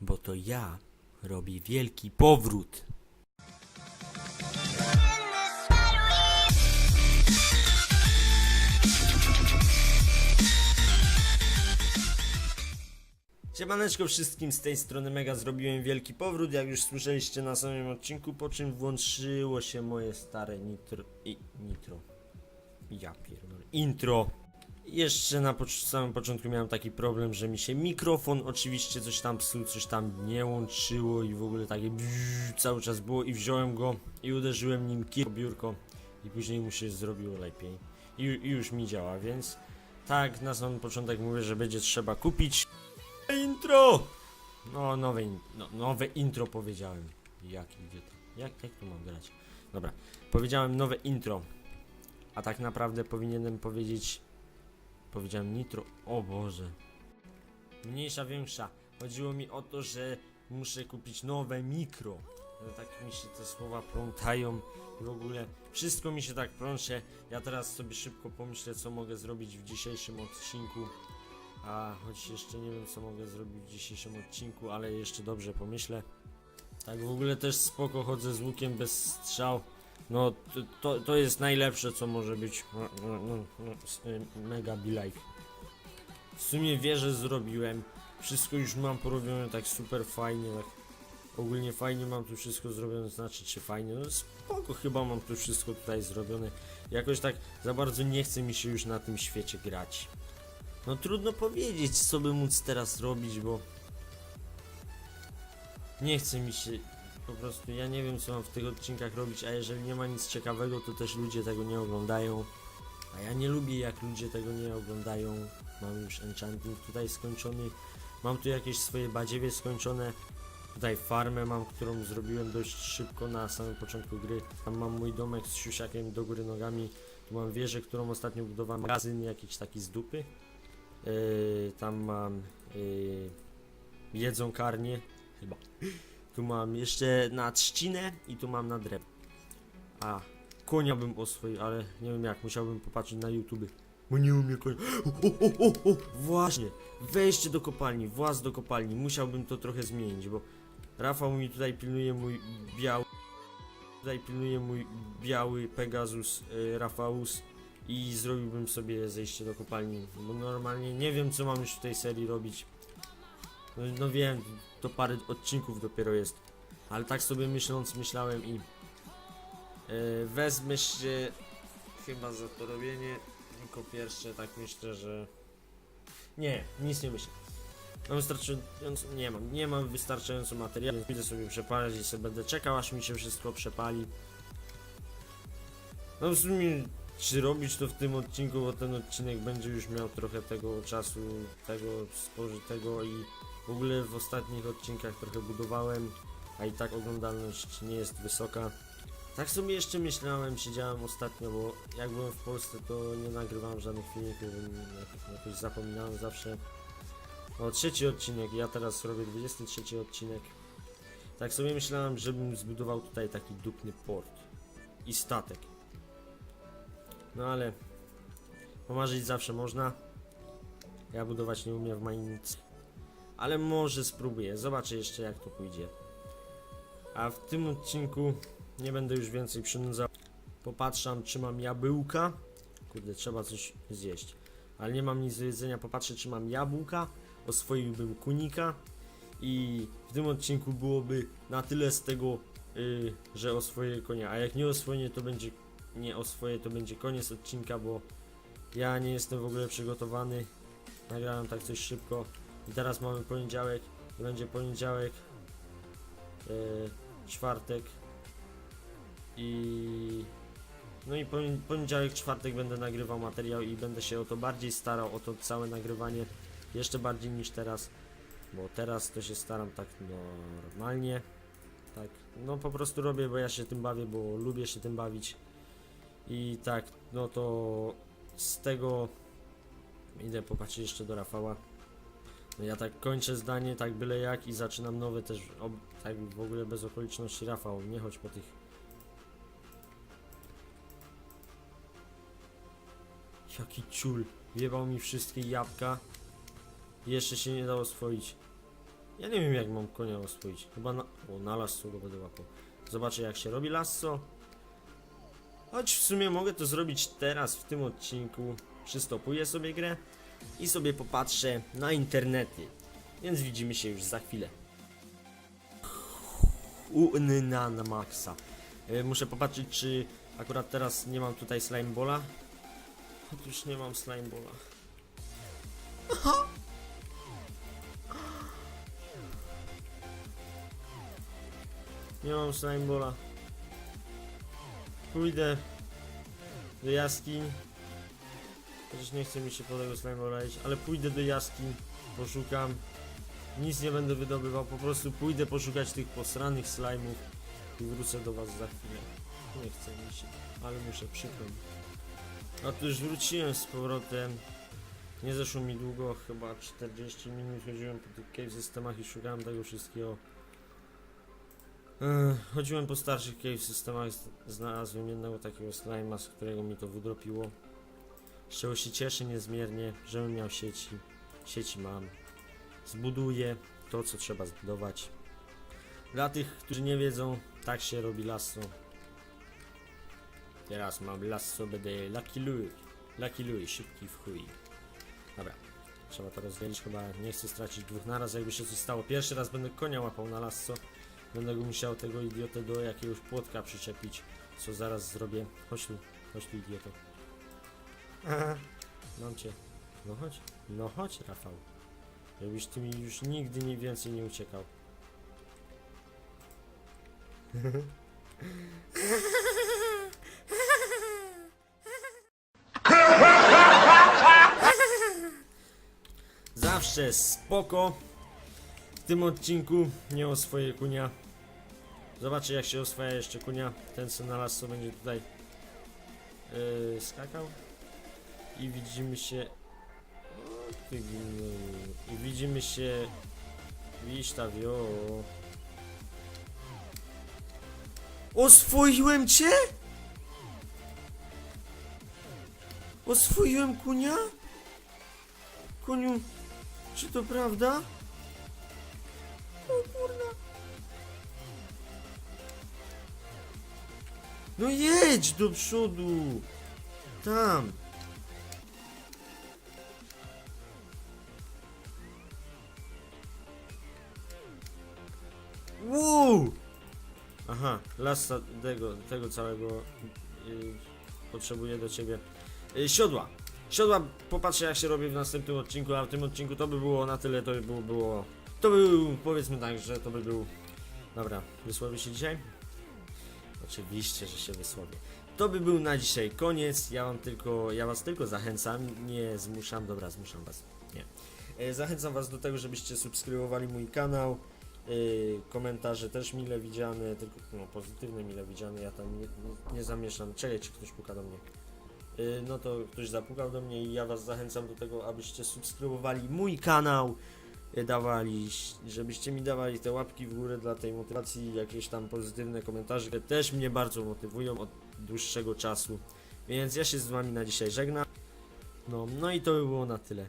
bo to ja robię wielki powrót. Siemaneczko wszystkim, z tej strony Mega zrobiłem wielki powrót, jak już słyszeliście na samym odcinku, po czym włączyło się moje stare nitro... i... nitro... ja pierdolę... intro. Jeszcze na samym początku miałem taki problem, że mi się mikrofon oczywiście coś tam psuł, coś tam nie łączyło i w ogóle takie bzzz cały czas było i wziąłem go i uderzyłem nim kilka biurko i później mu się zrobiło lepiej. I, I już mi działa, więc tak na samym początek mówię, że będzie trzeba kupić intro! No, nowe, in- no, nowe intro powiedziałem. Jak idzie to? Jak, jak tu mam grać? Dobra, powiedziałem nowe intro. A tak naprawdę powinienem powiedzieć. Powiedziałem nitro. O Boże. Mniejsza, większa. Chodziło mi o to, że muszę kupić nowe mikro. No, tak mi się te słowa plątają i w ogóle wszystko mi się tak plącze. Ja teraz sobie szybko pomyślę, co mogę zrobić w dzisiejszym odcinku. A choć jeszcze nie wiem co mogę zrobić w dzisiejszym odcinku, ale jeszcze dobrze pomyślę. Tak w ogóle też spoko chodzę z łukiem bez strzał. No to, to, jest najlepsze co może być. No, no, no, y, mega be like. W sumie wieżę zrobiłem. Wszystko już mam porobione tak super fajnie. Tak ogólnie fajnie mam tu wszystko zrobione, znaczy czy fajnie. No spoko chyba mam tu wszystko tutaj zrobione. Jakoś tak za bardzo nie chce mi się już na tym świecie grać. No trudno powiedzieć, co by móc teraz robić, bo nie chce mi się po prostu, ja nie wiem co mam w tych odcinkach robić, a jeżeli nie ma nic ciekawego, to też ludzie tego nie oglądają. A ja nie lubię jak ludzie tego nie oglądają. Mam już enchanting tutaj skończony. Mam tu jakieś swoje badziewie skończone. Tutaj farmę mam, którą zrobiłem dość szybko na samym początku gry. Tam mam mój domek z siusiakiem do góry nogami. Tu mam wieżę, którą ostatnio budowałem. Magazyn jakiś taki z dupy. Yy, tam mam yy, jedzą karnie, chyba. Tu mam jeszcze na trzcinę i tu mam na drewno. A, konia bym oswoił, ale nie wiem jak, musiałbym popatrzeć na YouTube. Bo nie umiem konia. O, o, o, o, właśnie, wejście do kopalni, właz do kopalni, musiałbym to trochę zmienić, bo Rafał mi tutaj pilnuje mój biały, tutaj pilnuje mój biały Pegasus yy, Rafaus i zrobiłbym sobie zejście do kopalni, bo normalnie nie wiem co mam już w tej serii robić. No, no wiem, to parę odcinków dopiero jest, ale tak sobie myśląc myślałem i e, wezmę się chyba za to robienie, jako pierwsze tak myślę, że nie, nic nie myślę. Mam wystarczająco, nie mam, nie mam wystarczająco materiału, więc idę sobie przepalać i sobie będę czekał aż mi się wszystko przepali. No w sumie czy robić to w tym odcinku, bo ten odcinek będzie już miał trochę tego czasu, tego spożytego i w ogóle w ostatnich odcinkach trochę budowałem, a i tak oglądalność nie jest wysoka. Tak sobie jeszcze myślałem, siedziałem ostatnio, bo jak byłem w Polsce to nie nagrywałem żadnych filmików, jakoś, zapominałem zawsze. O, trzeci odcinek, ja teraz robię 23 odcinek. Tak sobie myślałem, żebym zbudował tutaj taki dupny port i statek. No ale pomarzyć zawsze można. Ja budować nie umiem w Mainz. Ale może spróbuję. Zobaczę jeszcze jak to pójdzie. A w tym odcinku nie będę już więcej przynudzał. Popatrzam czy mam jabłka. Kurde, trzeba coś zjeść. Ale nie mam nic do jedzenia. Popatrzę czy mam jabłka. Oswoiłbym kunika. I w tym odcinku byłoby na tyle z tego, yy, że oswoję konia. A jak nie oswoję, to będzie nie oswoję, to będzie koniec odcinka, bo ja nie jestem w ogóle przygotowany. Nagrałem tak coś szybko. I teraz mamy poniedziałek. Będzie poniedziałek, e, czwartek i no i poni- poniedziałek, czwartek będę nagrywał materiał i będę się o to bardziej starał, o to całe nagrywanie jeszcze bardziej niż teraz, bo teraz to się staram tak normalnie. Tak, no po prostu robię, bo ja się tym bawię, bo lubię się tym bawić. I tak, no to z tego idę popatrzeć jeszcze do Rafała. Ja tak kończę zdanie, tak byle jak i zaczynam nowe też, ob, tak w ogóle bez okoliczności Rafał, nie chodź po tych... Jaki ciul, wjebał mi wszystkie jabłka jeszcze się nie dało swoić. Ja nie wiem jak mam konia oswoić. Chyba na... O, na lasso go będę łapał. Zobaczę jak się robi lasso. Choć w sumie mogę to zrobić teraz, w tym odcinku. Przystopuję sobie grę i sobie popatrzę na internety. Więc widzimy się już za chwilę. Unna na maksa. E, Muszę popatrzeć, czy akurat teraz nie mam tutaj slime bola. Otóż nie mam slime bola. Nie mam slime bola. Pójdę do jaskiń. Chociaż nie chce mi się po tego slime bola iść, ale pójdę do jaskiń, poszukam. Nic nie będę wydobywał, po prostu pójdę poszukać tych posranych slime'ów i wrócę do was za chwilę. Nie chce mi się, ale muszę przykro mi. Otóż wróciłem z powrotem. Nie zeszło mi długo, chyba 40 minut chodziłem po tych cave systemach i szukałem tego wszystkiego. Chodziłem po starszych cave systemach, znalazłem jednego takiego slime'a, z którego mi to wydropiło. Z się cieszę niezmiernie, żebym miał sieci. Sieci mam. Zbuduję to, co trzeba zbudować. Dla tych, którzy nie wiedzą, tak się robi lasso. Teraz mam lasso, będę Lucky Louie. Lucky Louie, szybki w chuj. Dobra, trzeba to rozdzielić, chyba nie chcę stracić dwóch naraz, jakby się coś stało. Pierwszy raz będę konia łapał na lasso. Będę go musiał tego idiotę do jakiegoś płotka przyczepić, co zaraz zrobię. Chodź tu, chodź tu idioto. Mam cię. No chodź, no chodź Rafał. Żebyś ty mi już nigdy nie więcej nie uciekał. Zawsze spoko. W tym odcinku nie o swoje kunia. Zobaczę jak się oswaja jeszcze kunia. Ten co na lasso będzie tutaj yy, skakał. I widzimy się. I widzimy się. Wistawio. Oswoiłem cię? Oswoiłem kunia? Koniu, czy to prawda? O kurna. No jedź do przodu. Tam. Aha, lasa tego, tego całego yy, potrzebuję do ciebie. Yy, siodła. Siodła popatrzę jak się robi w następnym odcinku, a w tym odcinku to by było na tyle, to by było, było to był, powiedzmy tak, że to by był Dobra, wysłowię się dzisiaj? Oczywiście, że się wysłowię To by był na dzisiaj koniec, ja wam tylko, ja was tylko zachęcam, nie zmuszam, dobra zmuszam was, nie e, Zachęcam was do tego, żebyście subskrybowali mój kanał Komentarze też mile widziane, tylko no, pozytywne mile widziane, ja tam nie, nie, nie zamieszam Czekaj, czy ktoś puka do mnie Y, no to ktoś zapukał do mnie i ja was zachęcam do tego, abyście subskrybowali mój kanał, y, dawali, żebyście mi dawali te łapki w górę dla tej motywacji, jakieś tam pozytywne komentarze, które też mnie bardzo motywują od dłuższego czasu. Więc ja się z wami na dzisiaj żegnam. No, no i to by było na tyle.